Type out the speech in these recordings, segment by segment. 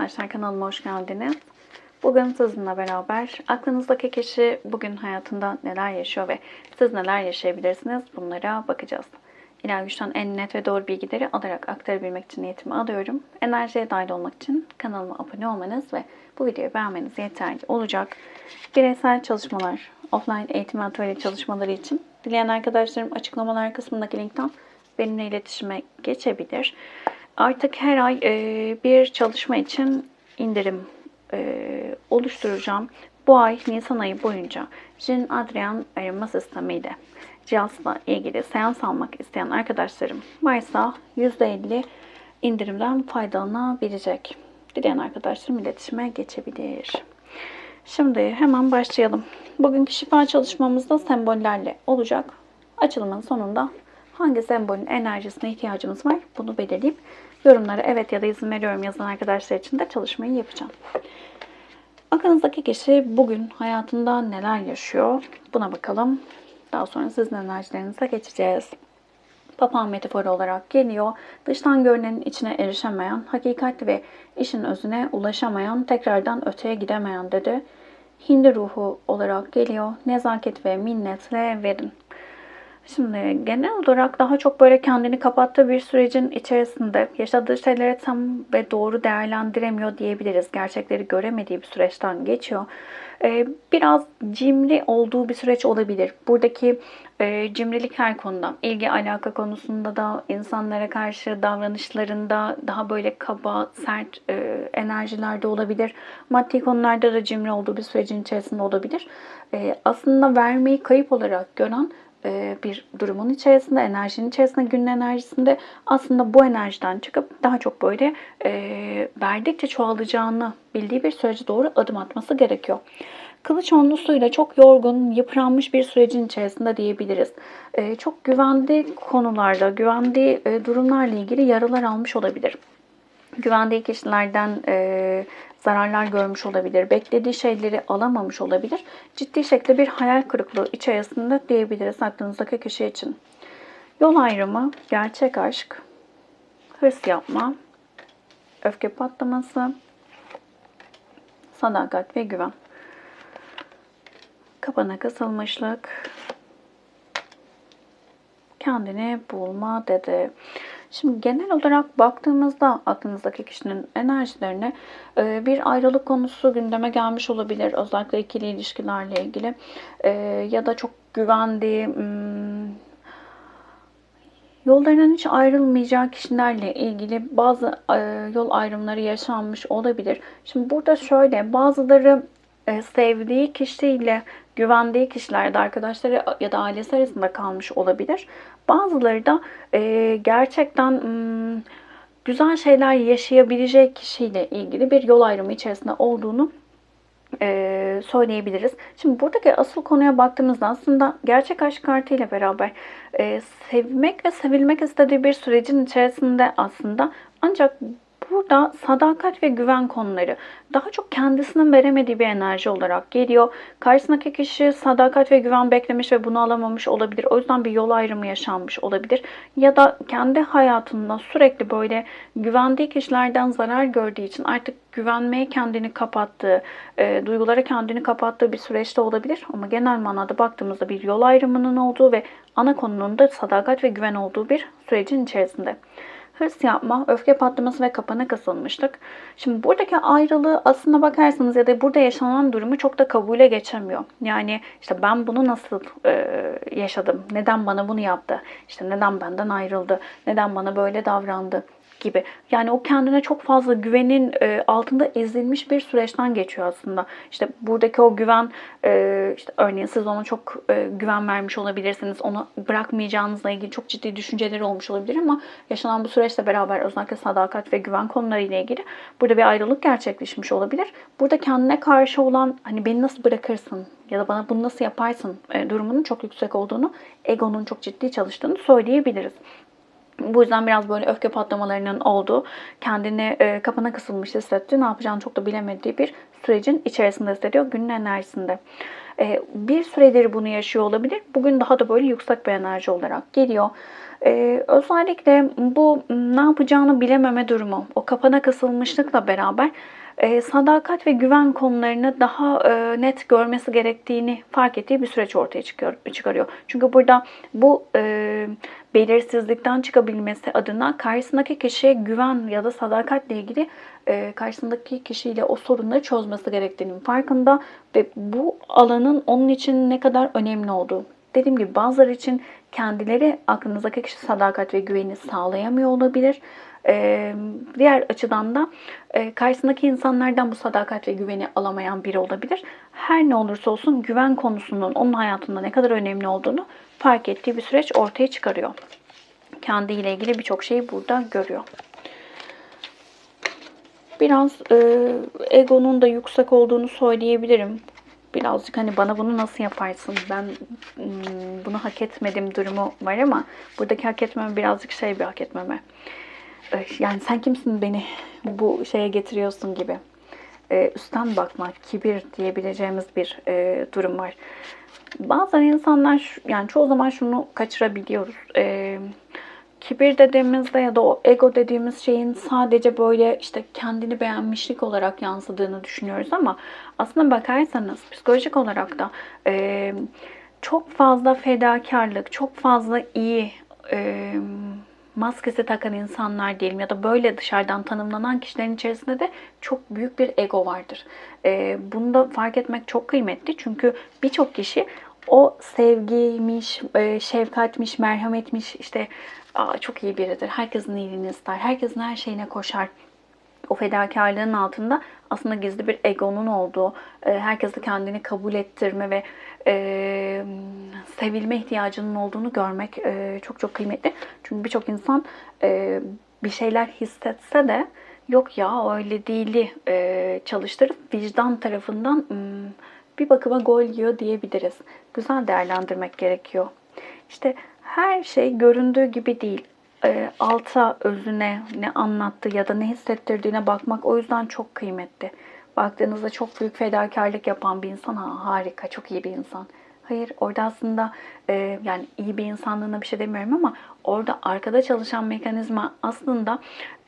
arkadaşlar kanalıma hoş geldiniz. Bugün sizinle beraber aklınızdaki kişi bugün hayatında neler yaşıyor ve siz neler yaşayabilirsiniz bunlara bakacağız. İlahi güçten en net ve doğru bilgileri alarak aktarabilmek için niyetimi alıyorum. Enerjiye dahil olmak için kanalıma abone olmanız ve bu videoyu beğenmeniz yeterli olacak. Bireysel çalışmalar, offline eğitim atölye çalışmaları için dileyen arkadaşlarım açıklamalar kısmındaki linkten benimle iletişime geçebilir. Artık her ay e, bir çalışma için indirim e, oluşturacağım. Bu ay Nisan ayı boyunca Jin Adrian arama sistemiyle cihazla ilgili seans almak isteyen arkadaşlarım varsa %50 indirimden faydalanabilecek. Dileyen arkadaşlarım iletişime geçebilir. Şimdi hemen başlayalım. Bugünkü şifa çalışmamızda sembollerle olacak. Açılımın sonunda hangi sembolün enerjisine ihtiyacımız var bunu belirleyip yorumlara evet ya da izin veriyorum yazan arkadaşlar için de çalışmayı yapacağım. Aklınızdaki kişi bugün hayatında neler yaşıyor buna bakalım. Daha sonra sizin enerjilerinize geçeceğiz. Papağan metaforu olarak geliyor. Dıştan görünenin içine erişemeyen, hakikatli ve işin özüne ulaşamayan, tekrardan öteye gidemeyen dedi. Hindi ruhu olarak geliyor. Nezaket ve minnetle verin. Şimdi genel olarak daha çok böyle kendini kapattığı bir sürecin içerisinde yaşadığı şeyleri tam ve doğru değerlendiremiyor diyebiliriz. Gerçekleri göremediği bir süreçten geçiyor. Ee, biraz cimri olduğu bir süreç olabilir. Buradaki e, cimrilik her konuda. ilgi alaka konusunda da insanlara karşı davranışlarında daha böyle kaba, sert e, enerjilerde olabilir. Maddi konularda da cimri olduğu bir sürecin içerisinde olabilir. E, aslında vermeyi kayıp olarak gören bir durumun içerisinde, enerjinin içerisinde, günün enerjisinde aslında bu enerjiden çıkıp daha çok böyle e, verdikçe çoğalacağını bildiği bir sürece doğru adım atması gerekiyor. Kılıç onlusuyla çok yorgun, yıpranmış bir sürecin içerisinde diyebiliriz. E, çok güvendiği konularda, güvendiği e, durumlarla ilgili yaralar almış olabilir. Güvendiği kişilerden e, zararlar görmüş olabilir, beklediği şeyleri alamamış olabilir. Ciddi şekilde bir hayal kırıklığı içerisinde diyebiliriz aklınızdaki kişi için. Yol ayrımı, gerçek aşk, hırs yapma, öfke patlaması, sadakat ve güven. Kapana kısılmışlık, kendini bulma dedi. Şimdi genel olarak baktığımızda aklınızdaki kişinin enerjilerine e, bir ayrılık konusu gündeme gelmiş olabilir. Özellikle ikili ilişkilerle ilgili e, ya da çok güvendiği hmm, yollarından hiç ayrılmayacağı kişilerle ilgili bazı e, yol ayrımları yaşanmış olabilir. Şimdi burada şöyle bazıları sevdiği kişiyle güvendiği kişilerde arkadaşları ya da ailesi arasında kalmış olabilir. Bazıları da e, gerçekten hmm, güzel şeyler yaşayabilecek kişiyle ilgili bir yol ayrımı içerisinde olduğunu e, söyleyebiliriz. Şimdi buradaki asıl konuya baktığımızda aslında gerçek aşk kartı ile beraber e, sevmek ve sevilmek istediği bir sürecin içerisinde aslında ancak burada sadakat ve güven konuları daha çok kendisinin veremediği bir enerji olarak geliyor. Karşısındaki kişi sadakat ve güven beklemiş ve bunu alamamış olabilir. O yüzden bir yol ayrımı yaşanmış olabilir. Ya da kendi hayatında sürekli böyle güvendiği kişilerden zarar gördüğü için artık güvenmeye kendini kapattığı, e, duygulara kendini kapattığı bir süreçte olabilir. Ama genel manada baktığımızda bir yol ayrımının olduğu ve ana konunun da sadakat ve güven olduğu bir sürecin içerisinde hırs yapma, öfke patlaması ve kapana kısılmışlık. Şimdi buradaki ayrılığı aslında bakarsanız ya da burada yaşanan durumu çok da kabule geçemiyor. Yani işte ben bunu nasıl e, yaşadım? Neden bana bunu yaptı? İşte neden benden ayrıldı? Neden bana böyle davrandı? Gibi. Yani o kendine çok fazla güvenin e, altında ezilmiş bir süreçten geçiyor aslında. İşte buradaki o güven, e, işte örneğin siz ona çok e, güven vermiş olabilirsiniz. Onu bırakmayacağınızla ilgili çok ciddi düşünceleri olmuş olabilir ama yaşanan bu süreçle beraber özellikle sadakat ve güven konularıyla ilgili burada bir ayrılık gerçekleşmiş olabilir. Burada kendine karşı olan hani beni nasıl bırakırsın ya da bana bunu nasıl yaparsın durumunun çok yüksek olduğunu, egonun çok ciddi çalıştığını söyleyebiliriz. Bu yüzden biraz böyle öfke patlamalarının olduğu, kendini e, kapana kısılmış hissettiği, ne yapacağını çok da bilemediği bir sürecin içerisinde hissediyor günün enerjisinde. E, bir süredir bunu yaşıyor olabilir. Bugün daha da böyle yüksek bir enerji olarak geliyor. E, özellikle bu ne yapacağını bilememe durumu, o kapana kısılmışlıkla beraber e, sadakat ve güven konularını daha e, net görmesi gerektiğini fark ettiği bir süreç ortaya çıkıyor, çıkarıyor. Çünkü burada bu e, belirsizlikten çıkabilmesi adına karşısındaki kişiye güven ya da sadakatle ilgili karşısındaki kişiyle o sorunları çözmesi gerektiğinin farkında ve bu alanın onun için ne kadar önemli olduğu. Dediğim gibi bazıları için kendileri aklınızdaki kişi sadakat ve güveni sağlayamıyor olabilir. Diğer açıdan da karşısındaki insanlardan bu sadakat ve güveni alamayan biri olabilir. Her ne olursa olsun güven konusunun onun hayatında ne kadar önemli olduğunu fark ettiği bir süreç ortaya çıkarıyor. Kendiyle ilgili birçok şeyi burada görüyor. Biraz e, egonun da yüksek olduğunu söyleyebilirim. Birazcık hani bana bunu nasıl yaparsın, ben hmm, bunu hak etmedim durumu var ama buradaki hak etmeme birazcık şey bir hak etmeme. Yani sen kimsin beni bu şeye getiriyorsun gibi. E, üstten bakmak, kibir diyebileceğimiz bir e, durum var. Bazen insanlar yani çoğu zaman şunu kaçırabiliyoruz. E, kibir dediğimizde ya da o ego dediğimiz şeyin sadece böyle işte kendini beğenmişlik olarak yansıdığını düşünüyoruz ama aslında bakarsanız psikolojik olarak da e, çok fazla fedakarlık, çok fazla iyi e, maskesi takan insanlar diyelim ya da böyle dışarıdan tanımlanan kişilerin içerisinde de çok büyük bir ego vardır. E, bunu da fark etmek çok kıymetli çünkü birçok kişi o sevgiymiş, e, şefkatmiş, merhametmiş, işte Aa, çok iyi biridir. Herkesin iyiliğini ister. Herkesin her şeyine koşar. O fedakarlığın altında aslında gizli bir egonun olduğu, e, herkese kendini kabul ettirme ve e, sevilme ihtiyacının olduğunu görmek e, çok çok kıymetli. Çünkü birçok insan e, bir şeyler hissetse de yok ya öyle değili e, çalıştırıp vicdan tarafından bir bakıma gol yiyor diyebiliriz. Güzel değerlendirmek gerekiyor. İşte her şey göründüğü gibi değil. E, alta, özüne, ne anlattı ya da ne hissettirdiğine bakmak o yüzden çok kıymetli. Baktığınızda çok büyük fedakarlık yapan bir insan ha, harika, çok iyi bir insan. Hayır, orada aslında e, yani iyi bir insanlığına bir şey demiyorum ama orada arkada çalışan mekanizma aslında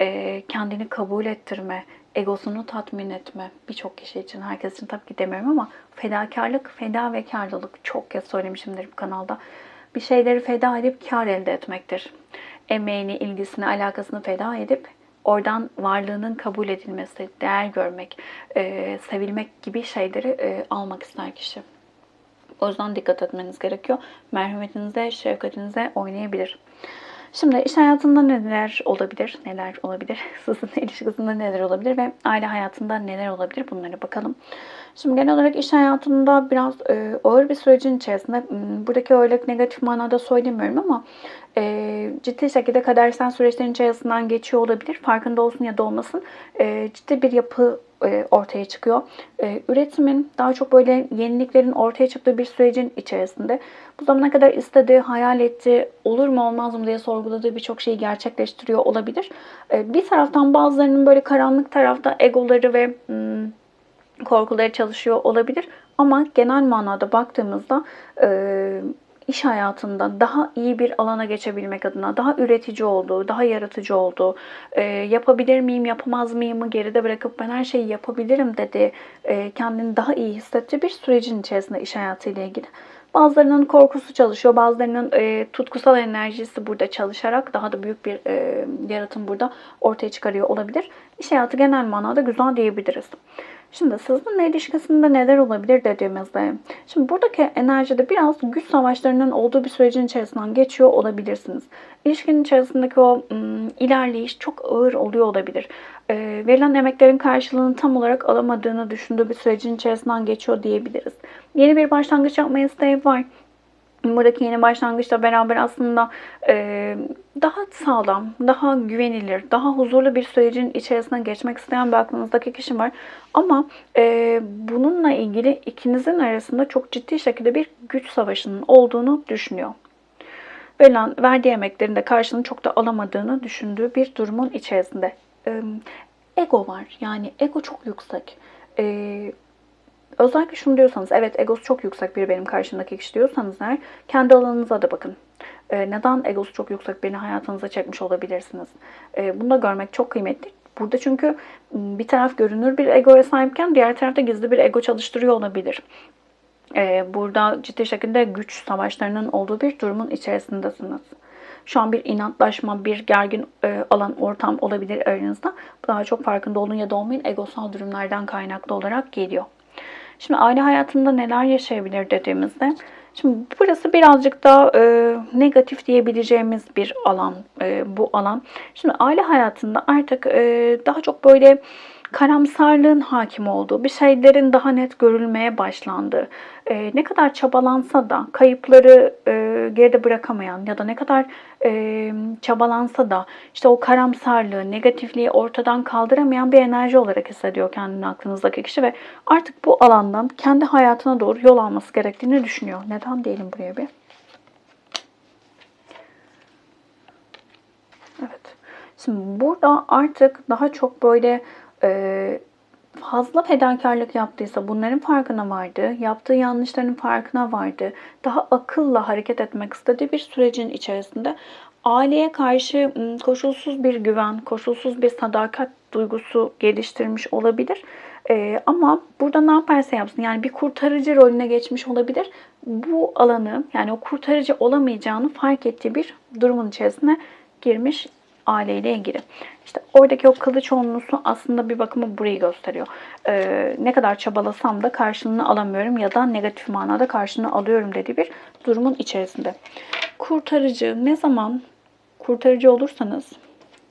e, kendini kabul ettirme, egosunu tatmin etme. Birçok kişi için, herkes için tabii ki demiyorum ama fedakarlık, feda ve karlılık çok kez söylemişimdir bu kanalda bir şeyleri feda edip kar elde etmektir. Emeğini, ilgisini, alakasını feda edip oradan varlığının kabul edilmesi, değer görmek, e, sevilmek gibi şeyleri e, almak ister kişi. O yüzden dikkat etmeniz gerekiyor. Merhametinize, şefkatinize oynayabilir. Şimdi iş hayatında neler olabilir, neler olabilir, sizin ilişkisinde neler olabilir ve aile hayatında neler olabilir bunlara bakalım. Şimdi genel olarak iş hayatında biraz e, ağır bir sürecin içerisinde, buradaki öyle negatif manada söylemiyorum ama e, ciddi şekilde kadersel süreçlerin içerisinden geçiyor olabilir. Farkında olsun ya da olmasın. E, ciddi bir yapı e, ortaya çıkıyor. E, üretimin daha çok böyle yeniliklerin ortaya çıktığı bir sürecin içerisinde bu zamana kadar istediği, hayal ettiği, olur mu olmaz mı diye sorguladığı birçok şeyi gerçekleştiriyor olabilir. E, bir taraftan bazılarının böyle karanlık tarafta egoları ve korkuları çalışıyor olabilir. Ama genel manada baktığımızda iş hayatında daha iyi bir alana geçebilmek adına daha üretici olduğu, daha yaratıcı olduğu, e, yapabilir miyim, yapamaz mıyımı geride bırakıp ben her şeyi yapabilirim dedi, e, kendini daha iyi hissettiği bir sürecin içerisinde iş hayatıyla ilgili. Bazılarının korkusu çalışıyor, bazılarının e, tutkusal enerjisi burada çalışarak daha da büyük bir e, yaratım burada ortaya çıkarıyor olabilir. İş hayatı genel manada güzel diyebiliriz. Şimdi sizinle ilişkisinde neler olabilir dediğimizde, şimdi buradaki enerjide biraz güç savaşlarının olduğu bir sürecin içerisinden geçiyor olabilirsiniz. İlişkinin içerisindeki o ım, ilerleyiş çok ağır oluyor olabilir. E, verilen emeklerin karşılığını tam olarak alamadığını düşündüğü bir sürecin içerisinden geçiyor diyebiliriz. Yeni bir başlangıç yapma isteği var buradaki yeni başlangıçla beraber aslında e, daha sağlam, daha güvenilir, daha huzurlu bir sürecin içerisine geçmek isteyen bir aklınızdaki kişi var. Ama e, bununla ilgili ikinizin arasında çok ciddi şekilde bir güç savaşının olduğunu düşünüyor. verilen verdiği emeklerin de karşılığını çok da alamadığını düşündüğü bir durumun içerisinde. Ee, ego var. Yani ego çok yüksek. Ee, özellikle şunu diyorsanız, evet egosu çok yüksek biri benim karşımdaki kişi diyorsanız eğer, kendi alanınıza da bakın. Ee, neden egosu çok yüksek birini hayatınıza çekmiş olabilirsiniz? Ee, bunu da görmek çok kıymetli. Burada çünkü bir taraf görünür bir egoya sahipken diğer tarafta gizli bir ego çalıştırıyor olabilir. Ee, burada ciddi şekilde güç savaşlarının olduğu bir durumun içerisindesiniz. Şu an bir inatlaşma, bir gergin e, alan ortam olabilir aranızda. Daha çok farkında olun ya da olmayın egosal durumlardan kaynaklı olarak geliyor. Şimdi aile hayatında neler yaşayabilir dediğimizde Şimdi burası birazcık daha e, negatif diyebileceğimiz bir alan e, bu alan. Şimdi aile hayatında artık e, daha çok böyle karamsarlığın hakim olduğu, bir şeylerin daha net görülmeye başlandığı, e, ne kadar çabalansa da kayıpları e, geride bırakamayan ya da ne kadar e, çabalansa da işte o karamsarlığı, negatifliği ortadan kaldıramayan bir enerji olarak hissediyor kendini aklınızdaki kişi ve artık bu alandan kendi hayatına doğru yol alması gerektiğini düşünüyor. Neden diyelim buraya bir? Evet. Şimdi burada artık daha çok böyle e, fazla fedakarlık yaptıysa bunların farkına vardı. Yaptığı yanlışların farkına vardı. Daha akılla hareket etmek istediği bir sürecin içerisinde aileye karşı koşulsuz bir güven, koşulsuz bir sadakat duygusu geliştirmiş olabilir. Ee, ama burada ne yaparsa yapsın yani bir kurtarıcı rolüne geçmiş olabilir. Bu alanı yani o kurtarıcı olamayacağını fark ettiği bir durumun içerisine girmiş aileyle ilgili. İşte oradaki o kılıç onlusu aslında bir bakıma burayı gösteriyor. Ee, ne kadar çabalasam da karşılığını alamıyorum ya da negatif manada karşılığını alıyorum dediği bir durumun içerisinde. Kurtarıcı ne zaman kurtarıcı olursanız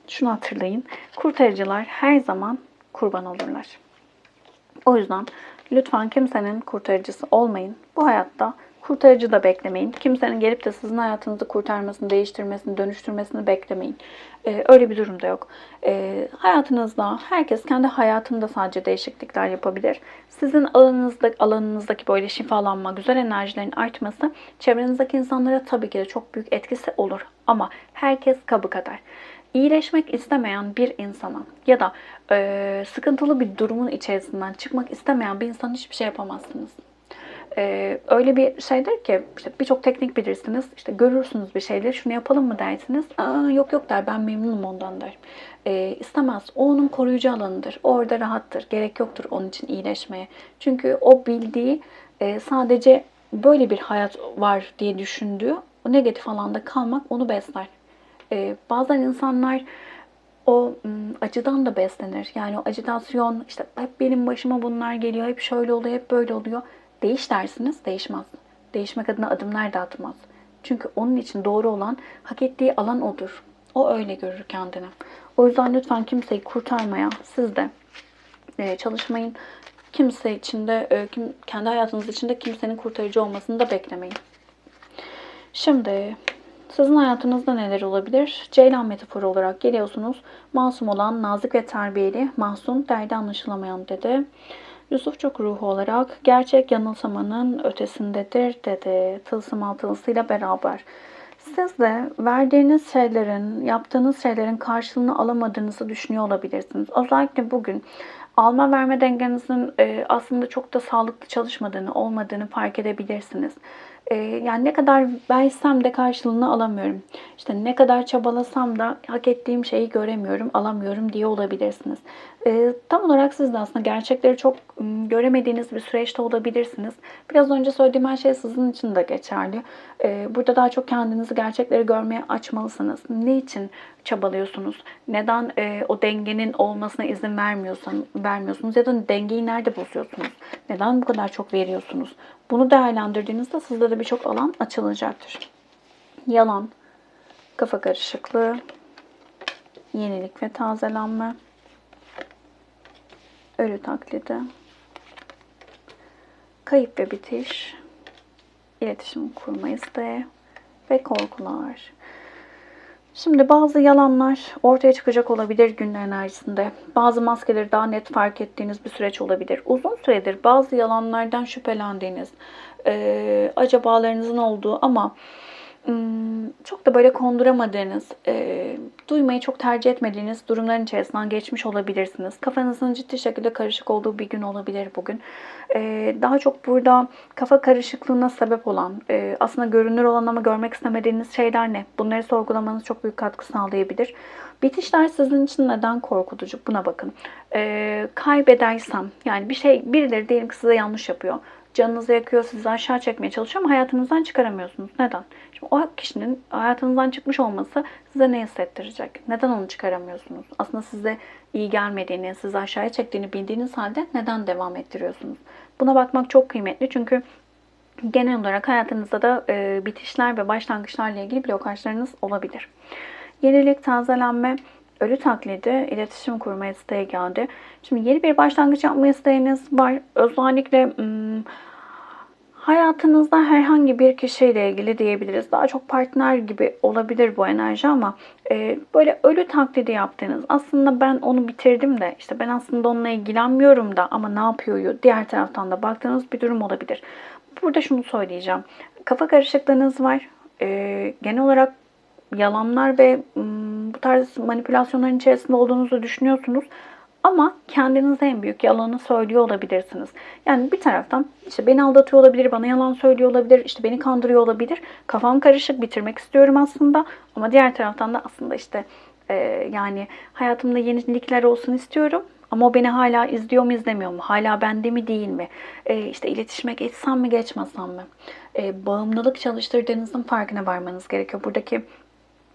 şunu hatırlayın. Kurtarıcılar her zaman kurban olurlar. O yüzden lütfen kimsenin kurtarıcısı olmayın. Bu hayatta kurtarıcı da beklemeyin. Kimsenin gelip de sizin hayatınızı kurtarmasını, değiştirmesini, dönüştürmesini beklemeyin. Ee, öyle bir durum da yok. Ee, hayatınızda herkes kendi hayatında sadece değişiklikler yapabilir. Sizin alanınızda, alanınızdaki böyle şifalanma, güzel enerjilerin artması çevrenizdeki insanlara tabii ki de çok büyük etkisi olur. Ama herkes kabı kadar iyileşmek istemeyen bir insana ya da e, sıkıntılı bir durumun içerisinden çıkmak istemeyen bir insan hiçbir şey yapamazsınız. E, öyle bir şeydir ki işte birçok teknik bilirsiniz. İşte görürsünüz bir şeyleri şunu yapalım mı dersiniz. Aa, yok yok der ben memnunum ondan der. E, istemez. O onun koruyucu alanıdır. Orada rahattır. Gerek yoktur onun için iyileşmeye. Çünkü o bildiği e, sadece böyle bir hayat var diye düşündüğü o negatif alanda kalmak onu besler. Ee, bazen insanlar o acıdan da beslenir. Yani o acitasyon işte hep benim başıma bunlar geliyor, hep şöyle oluyor, hep böyle oluyor. Değiş dersiniz, değişmez. Değişmek adına adımlar da atmaz. Çünkü onun için doğru olan hak ettiği alan odur. O öyle görür kendini. O yüzden lütfen kimseyi kurtarmaya siz de e, çalışmayın. Kimse içinde, e, kendi hayatınız içinde kimsenin kurtarıcı olmasını da beklemeyin. Şimdi sizin hayatınızda neler olabilir? Ceylan metaforu olarak geliyorsunuz. Masum olan, nazik ve terbiyeli, masum, derdi anlaşılamayan dedi. Yusuf çok ruhu olarak gerçek yanılsamanın ötesindedir dedi. Tılsım altılısıyla beraber. Siz de verdiğiniz şeylerin, yaptığınız şeylerin karşılığını alamadığınızı düşünüyor olabilirsiniz. Özellikle bugün alma verme dengenizin e, aslında çok da sağlıklı çalışmadığını, olmadığını fark edebilirsiniz. E, yani ne kadar versem de karşılığını alamıyorum. İşte ne kadar çabalasam da hak ettiğim şeyi göremiyorum, alamıyorum diye olabilirsiniz. E, tam olarak siz de aslında gerçekleri çok ım, göremediğiniz bir süreçte olabilirsiniz. Biraz önce söylediğim her şey sizin için de geçerli. E, burada daha çok kendinizi gerçekleri görmeye açmalısınız. Ne için çabalıyorsunuz? Neden e, o dengenin olmasına izin vermiyorsun, vermiyorsunuz? Ya da dengeyi nerede bozuyorsunuz? Neden bu kadar çok veriyorsunuz? Bunu değerlendirdiğinizde sizde de birçok alan açılacaktır. Yalan, kafa karışıklığı, yenilik ve tazelenme, ölü taklidi, kayıp ve bitiş, iletişim kurma isteği ve korkular. Şimdi bazı yalanlar ortaya çıkacak olabilir gün enerjisinde. Bazı maskeleri daha net fark ettiğiniz bir süreç olabilir. Uzun süredir bazı yalanlardan şüphelendiğiniz, e, acabalarınızın olduğu ama çok da böyle konduramadığınız, e, duymayı çok tercih etmediğiniz durumların içerisinden geçmiş olabilirsiniz. Kafanızın ciddi şekilde karışık olduğu bir gün olabilir bugün. E, daha çok burada kafa karışıklığına sebep olan, e, aslında görünür olan ama görmek istemediğiniz şeyler ne? Bunları sorgulamanız çok büyük katkı sağlayabilir. Bitişler sizin için neden korkutucu? Buna bakın. E, kaybedersem, yani bir şey, birileri diyelim ki size yanlış yapıyor canınızı yakıyor, sizi aşağı çekmeye çalışıyor ama hayatınızdan çıkaramıyorsunuz. Neden? Şimdi o kişinin hayatınızdan çıkmış olması size ne hissettirecek? Neden onu çıkaramıyorsunuz? Aslında size iyi gelmediğini, sizi aşağıya çektiğini bildiğiniz halde neden devam ettiriyorsunuz? Buna bakmak çok kıymetli çünkü genel olarak hayatınızda da e, bitişler ve başlangıçlarla ilgili blokajlarınız olabilir. Yenilik, tazelenme, ölü taklidi, iletişim kurma isteği geldi. Şimdi yeni bir başlangıç yapma isteğiniz var. Özellikle hmm, hayatınızda herhangi bir kişiyle ilgili diyebiliriz. Daha çok partner gibi olabilir bu enerji ama e, böyle ölü taklidi yaptığınız aslında ben onu bitirdim de işte ben aslında onunla ilgilenmiyorum da ama ne yapıyor diğer taraftan da baktığınız bir durum olabilir. Burada şunu söyleyeceğim. Kafa karışıklığınız var. E, genel olarak yalanlar ve bu tarz manipülasyonların içerisinde olduğunuzu düşünüyorsunuz. Ama kendinize en büyük yalanı söylüyor olabilirsiniz. Yani bir taraftan işte beni aldatıyor olabilir, bana yalan söylüyor olabilir, işte beni kandırıyor olabilir. Kafam karışık, bitirmek istiyorum aslında. Ama diğer taraftan da aslında işte e, yani hayatımda yenilikler olsun istiyorum. Ama o beni hala izliyor mu izlemiyor mu? Hala bende mi değil mi? E, işte iletişime geçsem mi geçmesem mi? E, bağımlılık çalıştırdığınızın farkına varmanız gerekiyor. Buradaki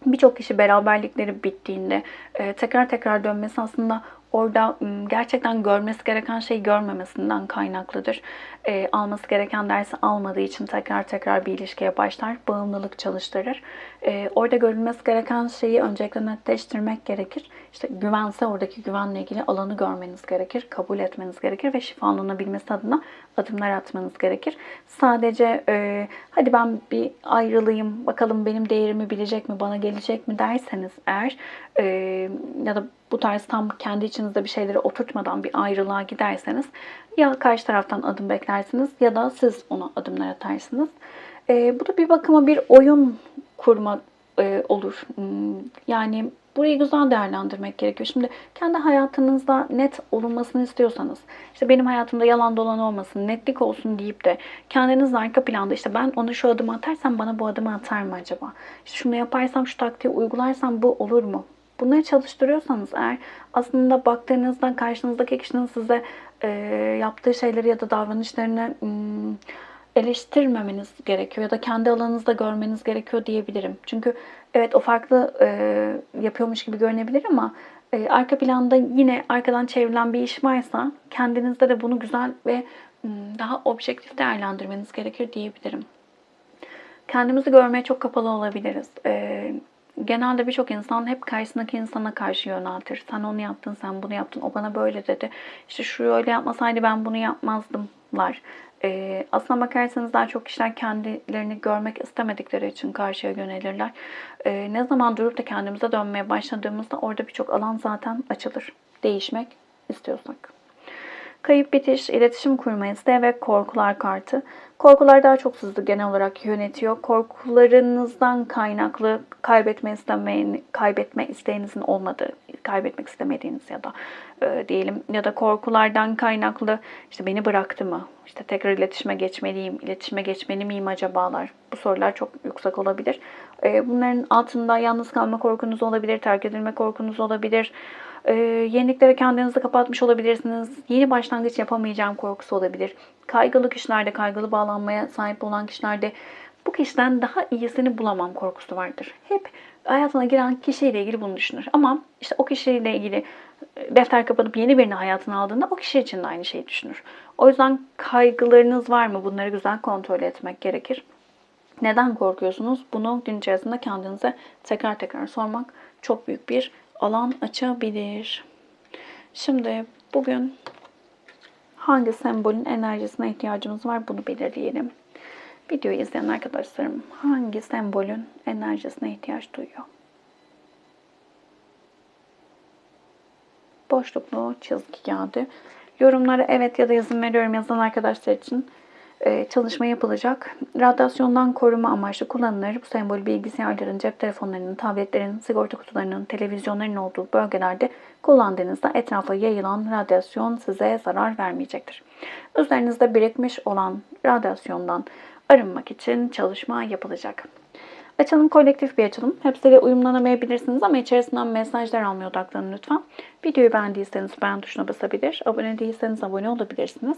birçok kişi beraberlikleri bittiğinde e, tekrar tekrar dönmesi aslında orada gerçekten görmesi gereken şeyi görmemesinden kaynaklıdır. E, alması gereken dersi almadığı için tekrar tekrar bir ilişkiye başlar. Bağımlılık çalıştırır. E, orada görülmesi gereken şeyi öncelikle netleştirmek gerekir. İşte güvense oradaki güvenle ilgili alanı görmeniz gerekir. Kabul etmeniz gerekir ve şifalanabilmesi adına adımlar atmanız gerekir. Sadece e, hadi ben bir ayrılayım bakalım benim değerimi bilecek mi bana gelecek mi derseniz eğer e, ya da bu tarz tam kendi içinizde bir şeyleri oturtmadan bir ayrılığa giderseniz ya karşı taraftan adım beklersiniz ya da siz ona adımlar atarsınız. E, bu da bir bakıma bir oyun kurma e, olur. Hmm, yani burayı güzel değerlendirmek gerekiyor. Şimdi kendi hayatınızda net olunmasını istiyorsanız, işte benim hayatımda yalan dolan olmasın, netlik olsun deyip de kendiniz arka planda işte ben ona şu adımı atarsam bana bu adımı atar mı acaba? İşte şunu yaparsam, şu taktiği uygularsam bu olur mu? Bunları çalıştırıyorsanız eğer aslında baktığınızda karşınızdaki kişinin size e, yaptığı şeyleri ya da davranışlarını hmm, eleştirmemeniz gerekiyor ya da kendi alanınızda görmeniz gerekiyor diyebilirim. Çünkü evet o farklı e, yapıyormuş gibi görünebilir ama e, arka planda yine arkadan çevrilen bir iş varsa kendinizde de bunu güzel ve daha objektif değerlendirmeniz gerekir diyebilirim. Kendimizi görmeye çok kapalı olabiliriz. E, genelde birçok insan hep karşısındaki insana karşı yöneltir. Sen onu yaptın, sen bunu yaptın, o bana böyle dedi. İşte şu öyle yapmasaydı ben bunu yapmazdımlar. Ee, aslına bakarsanız daha çok kişiler kendilerini görmek istemedikleri için karşıya yönelirler. Ee, ne zaman durup da kendimize dönmeye başladığımızda orada birçok alan zaten açılır. Değişmek istiyorsak. Kayıp bitiş, iletişim kurma isteği ve korkular kartı. Korkular daha çok sizi genel olarak yönetiyor. Korkularınızdan kaynaklı kaybetme istemeyin, kaybetme isteğinizin olmadığı, kaybetmek istemediğiniz ya da e, diyelim ya da korkulardan kaynaklı işte beni bıraktı mı? İşte tekrar iletişime geçmeliyim, iletişime geçmeli miyim acabalar? Bu sorular çok yüksek olabilir. E, bunların altında yalnız kalma korkunuz olabilir, terk edilme korkunuz olabilir. E, yeniliklere kendinizi kapatmış olabilirsiniz. Yeni başlangıç yapamayacağım korkusu olabilir. Kaygılı kişilerde, kaygılı bağlanmaya sahip olan kişilerde bu kişiden daha iyisini bulamam korkusu vardır. Hep hayatına giren kişiyle ilgili bunu düşünür. Ama işte o kişiyle ilgili e, defter kapatıp yeni birini hayatına aldığında o kişi için de aynı şeyi düşünür. O yüzden kaygılarınız var mı? Bunları güzel kontrol etmek gerekir. Neden korkuyorsunuz? Bunu gün içerisinde kendinize tekrar tekrar sormak çok büyük bir alan açabilir. Şimdi bugün hangi sembolün enerjisine ihtiyacımız var bunu belirleyelim. Videoyu izleyen arkadaşlarım hangi sembolün enerjisine ihtiyaç duyuyor? Boşluklu çizgi geldi. Yorumlara evet ya da yazın veriyorum yazan arkadaşlar için. E, çalışma yapılacak. Radyasyondan koruma amaçlı kullanılır. Bu sembol bilgisayarların, cep telefonlarının, tabletlerin, sigorta kutularının, televizyonların olduğu bölgelerde kullandığınızda etrafa yayılan radyasyon size zarar vermeyecektir. Üzerinizde birikmiş olan radyasyondan arınmak için çalışma yapılacak. Açalım kolektif bir açılım. Hepsiyle uyumlanamayabilirsiniz ama içerisinden mesajlar almaya odaklanın lütfen. Videoyu beğendiyseniz beğen tuşuna basabilir. Abone değilseniz abone olabilirsiniz.